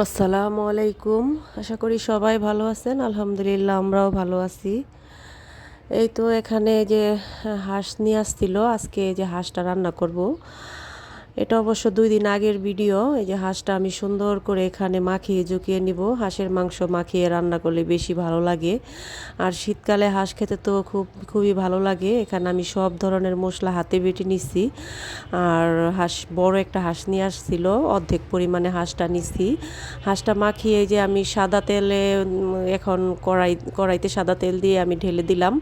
আসসালামু আলাইকুম। আশা করি সবাই ভালো আছেন। আলহামদুলিল্লাহ, আমরাও ভালো আছি। এই তো এখানে যে হাঁস নিয়ে আসছিল, আজকে যে হাঁসটা রান্না করব এটা অবশ্য দুই দিন আগের ভিডিও। এই যে হাঁসটা আমি সুন্দর করে এখানে মাখিয়ে জুকিয়ে নিব। হাঁসের মাংস মাখিয়ে রান্না করলে বেশি ভালো লাগে। আর শীতকালে হাঁস খেতে তো খুব, খুবই ভালো লাগে। এখানে আমি সব ধরনের মশলা হাতে বেটে নিছি। আর হাঁস, বড় একটা হাঁস নিয়ে আসছিল। অর্ধেক পরিমাণে হাঁসটা নিছি। হাঁসটা মাখিয়ে যে আমি সাদা তেলে এখন কড়াই, কড়াইতে সাদা তেল দিয়ে আমি ঢেলে দিলাম।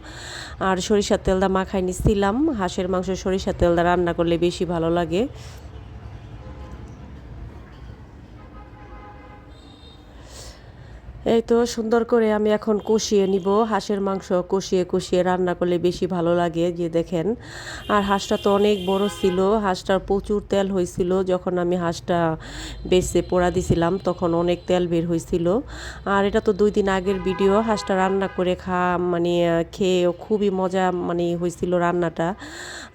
আর সরিষার তেলটা মাখাই নিছিলাম। হাঁসের মাংস সরিষার তেলটা রান্না করলে বেশি ভালো লাগে। এই তো সুন্দর করে আমি এখন কষিয়ে নিব। হাঁসের মাংস কষিয়ে কষিয়ে রান্না করলে বেশি ভালো লাগে, যে দেখেন। আর হাঁসটা তো অনেক বড় ছিল, হাঁসটার প্রচুর তেল হয়েছিল যখন আমি হাঁসটা বেছে পোড়া দিছিলাম, তখন অনেক তেল বের হয়েছিল আর এটা তো দুই দিন আগের ভিডিও, হাঁসটা রান্না করে খা মানে খেয়ে খুবই মজা মানে হয়েছিল রান্নাটা।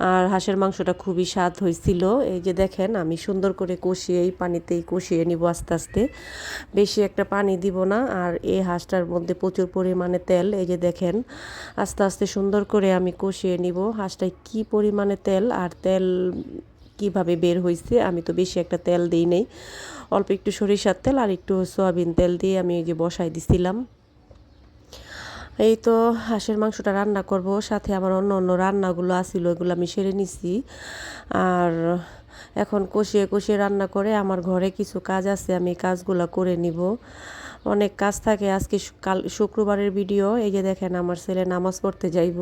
আর হাঁসের মাংসটা খুবই স্বাদ হয়েছিল এই যে দেখেন, আমি সুন্দর করে কষিয়ে, এই পানিতেই কষিয়ে নিব আস্তে আস্তে। বেশি একটা পানি দিব না। আর এই হাঁসটার মধ্যে প্রচুর পরিমাণে তেল, এই যে দেখেন, আস্তে আস্তে সুন্দর করে আমি কষিয়ে নিব। হাঁসটায় কি পরিমাণে তেল আর তেল কীভাবে বের হয়েছে আমি তো বেশি একটা তেল দিই নেই। অল্প একটু সরিষার তেল আর একটু সয়াবিন তেল দিয়ে আমি এই যে বসাই দিছিলাম। এই তো হাঁসের মাংসটা রান্না করব, সাথে আমার অন্য অন্য রান্নাগুলো আসিল ওইগুলো আমি সেরে নিছি। আর এখন কষিয়ে কষিয়ে রান্না করে আমার ঘরে কিছু কাজ আছে, আমি কাজগুলো করে নিব। অনেক কাজ থাকে। আজকে কাল, শুক্রবারের ভিডিও। এই যে দেখেন আমার ছেলে নামাজ পড়তে যাইব।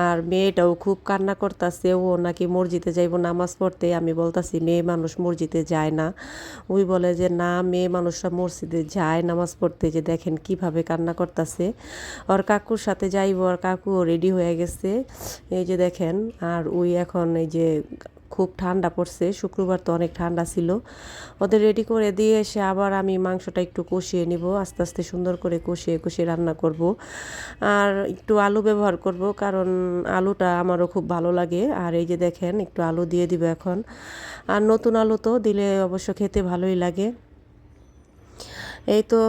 আর মেয়েটাও খুব কান্না করতেছে, ও নাকি মসজিদে যাইব নামাজ পড়তে। আমি বলতাছি, মেয়ে মানুষ মসজিদে যায় না। ওই বলে যে, না, মেয়ে মানুষরা মসজিদে যায় নামাজ পড়তে। যে দেখেন কীভাবে কান্না করতেছে। ওর কাকুর সাথে যাইব আর কাকুও রেডি হয়ে গেছে। এই যে দেখেন, আর ওই এখন এই যে খুব ঠান্ডা পড়ছে। শুক্রবার তো অনেক ঠান্ডা ছিল। ওদের রেডি করে দিয়ে এসে আবার আমি মাংসটা একটু কষিয়ে নিব। আস্তে আস্তে সুন্দর করে কষিয়ে কষিয়ে রান্না করব। আর একটু আলু ব্যবহার করব কারণ আলুটা আমারও খুব ভালো লাগে। আর এই যে দেখেন, একটু আলু দিয়ে দিব এখন। আর নতুন আলু তো দিলে অবশ্য খেতে ভালোই লাগে। এই তো,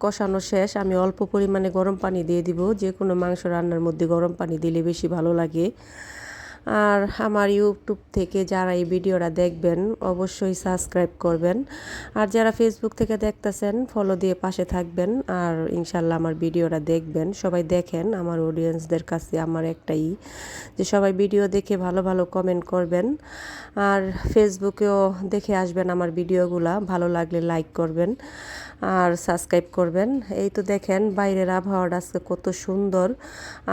কষানো শেষ। আমি অল্প পরিমাণে গরম পানি দিয়ে দিব। যে কোনো মাংস রান্নার মধ্যে গরম পানি দিলে বেশি ভালো লাগে। আর আমার ইউটিউব থেকে যারা এই ভিডিওটা দেখবেন, অবশ্যই সাবস্ক্রাইব করবেন। আর যারা ফেসবুক থেকে দেখতেছেন ফলো দিয়ে পাশে থাকবেন আর ইনশাল্লাহ আমার ভিডিওটা দেখবেন। সবাই দেখেন, আমার অডিয়েন্সদের কাছে আমার একটাই, যে সবাই ভিডিও দেখে ভালো ভালো কমেন্ট করবেন। আর ফেসবুকেও দেখে আসবেন আমার ভিডিওগুলা, ভালো লাগলে লাইক করবেন আর সাবস্ক্রাইব করবেন। এই তো দেখেন, বাইরের আবহাওয়াটা আজকে কত সুন্দর।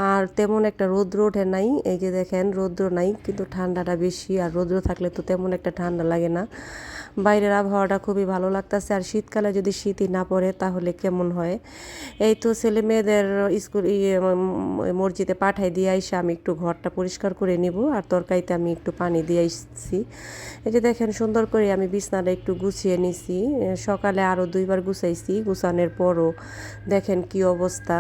আর তেমন একটা রৌদ্র ওঠে নাই, এই যে দেখেন, রৌদ্র নাই, কিন্তু ঠান্ডাটা বেশি আর রৌদ্র থাকলে তো তেমন একটা ঠান্ডা লাগে না। বাইরের আবহাওয়াটা খুবই ভালো লাগতেছে আর শীতকালে যদি শীতই না পড়ে তাহলে কেমন হয়? এই তো ছেলে মেয়েদের স্কুল মসজিদে পাঠাই দিয়ে আইসে আমি একটু ঘরটা পরিষ্কার করে নিব আর তরকারিতে আমি একটু পানি দিয়ে আসছি এই যে দেখেন সুন্দর করে আমি বিছনাটা একটু গুছিয়ে নিছি। সকালে আরও দুইবার গুছাইছি, গুছানোর পরও দেখেন কি অবস্থা।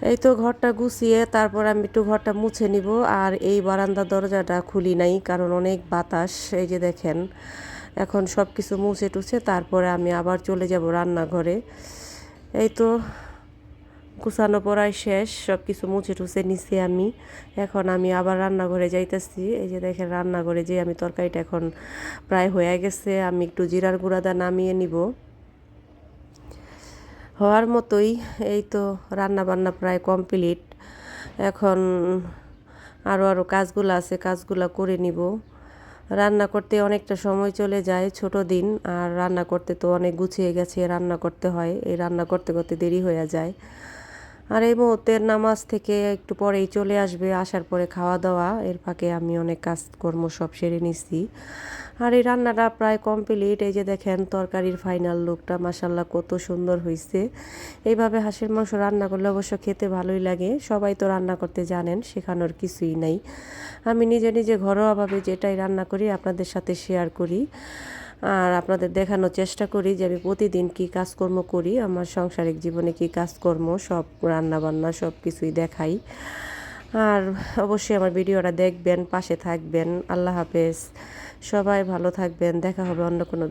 এই তো ঘরটা গুছিয়ে তারপর আমি একটু ঘরটা মুছে নিব, আর এই বারান্দা দরজাটা খুলি নাই, কারণ অনেক বাতাস, এই যে দেখেন। এখন সব কিছু মুছে টুছে, তারপরে আমি আবার চলে যাব রান্নাঘরে। এই তো গুছানো পড়াই শেষ সব কিছু মুছে টুছে নিছি আমি। এখন আমি আবার রান্নাঘরে যাইতেছি। এই যে দেখেন, রান্নাঘরে যে আমি তরকারিটা এখন প্রায় হয়ে গেছে, আমি একটু জিরার গুঁড়াদা নামিয়ে নিব। হওয়ার মতোই এই তো রান্না বান্না প্রায় কমপ্লিট। এখন আরও আরও কাজগুলো আছে, কাজগুলো করে নিব। রান্না করতে অনেকটা সময় চলে যায়, ছোট দিন, আর রান্না করতে তো অনেক গুছিয়ে গেছে, রান্না করতে হয়। এই রান্না করতে করতে দেরি হয়ে যায়। আর এই মুহূর্তের নামাজ থেকে একটু পরেই চলে আসবে, আসার পরে খাওয়া দাওয়া এর ফাঁকে আমি অনেক কাজকর্ম সব সেরে নিছি। আর এই রান্নাটা প্রায় কমপ্লিট। এই যে দেখেন, তরকারির ফাইনাল লুকটা মাসাল্লাহ কত সুন্দর হয়েছে এইভাবে হাঁসের মাংস রান্না করলে অবশ্য খেতে ভালোই লাগে। সবাই তো রান্না করতে জানেন, শেখানোর কিছুই নাই। আমি নিজে নিজে ঘরোয়াভাবে যেটাই রান্না করি, আপনাদের সাথে শেয়ার করি। আর আপনাদের দেখানোর চেষ্টা করি যে আমি প্রতিদিন কি কাজকর্ম করি, আমার সাংসারিক জীবনে কি কাজকর্ম, সব রান্নাবান্না সব কিছুই দেখাই। আর অবশ্যই আমার ভিডিওটা দেখবেন, পাশে থাকবেন। আল্লাহ হাফেজ। সবাই ভালো থাকবেন। দেখা হবে অন্য কোনো